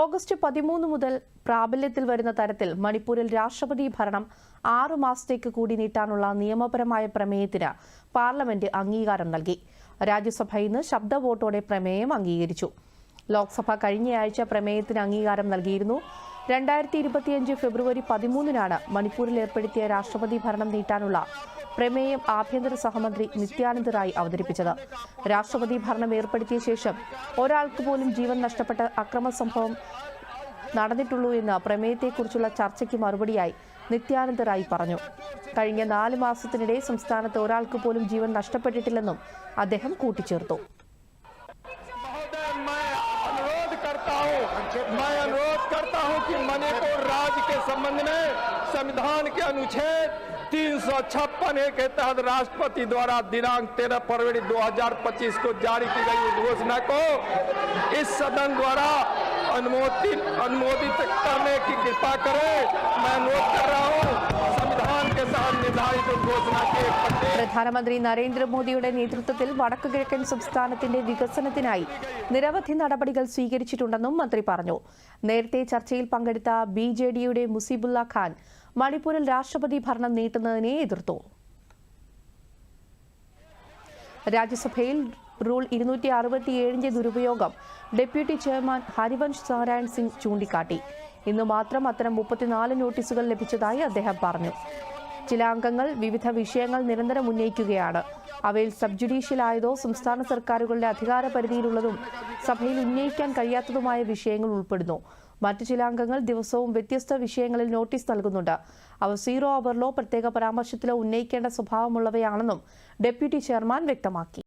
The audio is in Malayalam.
ഓഗസ്റ്റ് പതിമൂന്ന് മുതൽ പ്രാബല്യത്തിൽ വരുന്ന തരത്തിൽ മണിപ്പൂരിൽ രാഷ്ട്രപതി ഭരണം ആറു മാസത്തേക്ക് കൂടി നീട്ടാനുള്ള നിയമപരമായ പ്രമേയത്തിന് പാർലമെന്റ് അംഗീകാരം നൽകി. രാജ്യസഭ ഇന്ന് ശബ്ദ വോട്ടോടെ പ്രമേയം അംഗീകരിച്ചു. ലോക്സഭ കഴിഞ്ഞയാഴ്ച പ്രമേയത്തിന് അംഗീകാരം നൽകിയിരുന്നു. രണ്ടായിരത്തി ഇരുപത്തിയഞ്ച് ഫെബ്രുവരി പതിമൂന്നിനാണ് മണിപ്പൂരിൽ ഏർപ്പെടുത്തിയ രാഷ്ട്രപതി ഭരണം നീട്ടാനുള്ള പ്രമേയം ആഭ്യന്തര സഹമന്ത്രി നിത്യാനന്ദ് റായ് അവതരിപ്പിച്ചത് രാഷ്ട്രപതി ഭരണം ഏർപ്പെടുത്തിയ ശേഷം ഒരാൾക്ക് പോലും ജീവൻ നഷ്ടപ്പെട്ട അക്രമ സംഭവം നടന്നിട്ടുള്ളൂ എന്ന് പ്രമേയത്തെക്കുറിച്ചുള്ള ചർച്ചയ്ക്ക് മറുപടിയായി നിത്യാനന്ദ റായ് പറഞ്ഞു കഴിഞ്ഞ നാല് മാസത്തിനിടെ സംസ്ഥാനത്ത് ഒരാൾക്ക് പോലും ജീവൻ നഷ്ടപ്പെട്ടിട്ടില്ലെന്നും അദ്ദേഹം കൂട്ടിച്ചേർത്തു महोदय मैं अनुरोध करता हूँ मैं अनुरोध करता हूँ कि मणिपुर राज्य के संबंध में संविधान के अनुच्छेद तीन सौ छप्पन ए के तहत राष्ट्रपति द्वारा दिनांक 13 फरवरी 2025 को जारी की गई घोषणा को इस सदन द्वारा अनुमोदित अनुमोदित करने की कृपा करें। मैं अनुरोध कर रहा हूँ പ്രധാനമന്ത്രി നരേന്ദ്രമോദിയുടെ നേതൃത്വത്തിൽ വടക്കു കിഴക്കൻ സംസ്ഥാനത്തിന്റെ വികസനത്തിനായി നിരവധി നടപടികൾ സ്വീകരിച്ചിട്ടുണ്ടെന്നും മന്ത്രി പറഞ്ഞു. നേരത്തെ ചർച്ചയിൽ പങ്കെടുത്ത ബി ജെ ഡിയുടെ മുസീബുല്ല ഖാൻ മണിപ്പൂരിൽ രാഷ്ട്രപതി ഭരണം നീട്ടുന്നതിനെ എതിർത്തു. രാജ്യസഭയിൽ റൂൾ ഇരുന്നൂറ്റി അറുപത്തിയേഴിന്റെ ദുരുപയോഗം ഡെപ്യൂട്ടി ചെയർമാൻ ഹരിവൻഷ് നാരായൺ സിംഗ് ചൂണ്ടിക്കാട്ടി. ഇന്ന് മാത്രം അത്തരം മുപ്പത്തിനാല് നോട്ടീസുകൾ ലഭിച്ചതായി അദ്ദേഹം പറഞ്ഞു. ചില അംഗങ്ങൾ വിവിധ വിഷയങ്ങൾ നിരന്തരം ഉന്നയിക്കുകയാണ്. അവയിൽ സബ് ജുഡീഷ്യലായതോ സംസ്ഥാന സർക്കാരുകളുടെ അധികാര പരിധിയിലുള്ളതും സഭയിൽ ഉന്നയിക്കാൻ കഴിയാത്തതുമായ വിഷയങ്ങൾ ഉൾപ്പെടുന്നു. മറ്റു ചില അംഗങ്ങൾ ദിവസവും വ്യത്യസ്ത വിഷയങ്ങളിൽ നോട്ടീസ് നൽകുന്നുണ്ട്. അവ സീറോ അവറിലോ പ്രത്യേക പരാമർശത്തിലോ ഉന്നയിക്കേണ്ട സ്വഭാവമുള്ളവയാണെന്നും ഡെപ്യൂട്ടി ചെയർമാൻ വ്യക്തമാക്കി.